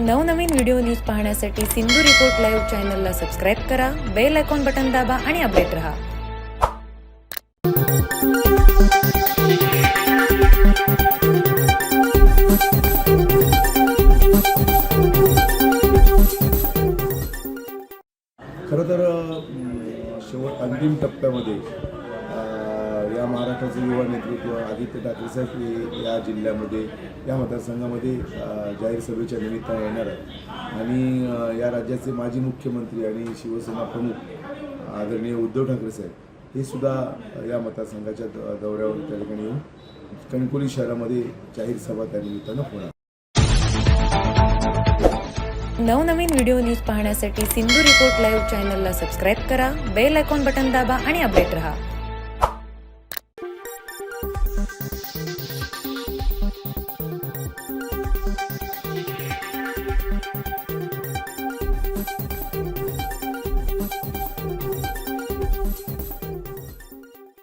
नवनवीन video news पाहण्यासाठी Sindhu report live चॅनलला सबस्क्राईब करा बेल आयकॉन बटन दाबा आणि अपडेट रहा. खरं तर शेवट अंतिम टप्प्यामध्ये या महाराष्ट्राचं युवा नेतृत्व आदित्य ठाकरे साहेब हे या जिल्ह्यामध्ये या मतदारसंघामध्ये जाहीर सभेच्या निमित्तानं येणार आहे आणि या राज्याचे माजी मुख्यमंत्री आणि शिवसेना प्रमुख आदरणीय उद्धव ठाकरे साहेब हे सुद्धा या मतदारसंघाच्या द- दौऱ्यावर त्या ठिकाणी येऊन कणकोली शहरामध्ये जाहीर सभा त्या निमित्तानं होणार नवनवीन व्हिडिओ न्यूज पाहण्यासाठी सिंधू रिपोर्ट लाईव्ह चॅनलला सबस्क्राईब करा बेल आयकॉन बटन दाबा आणि अपडेट रहा. Thank you.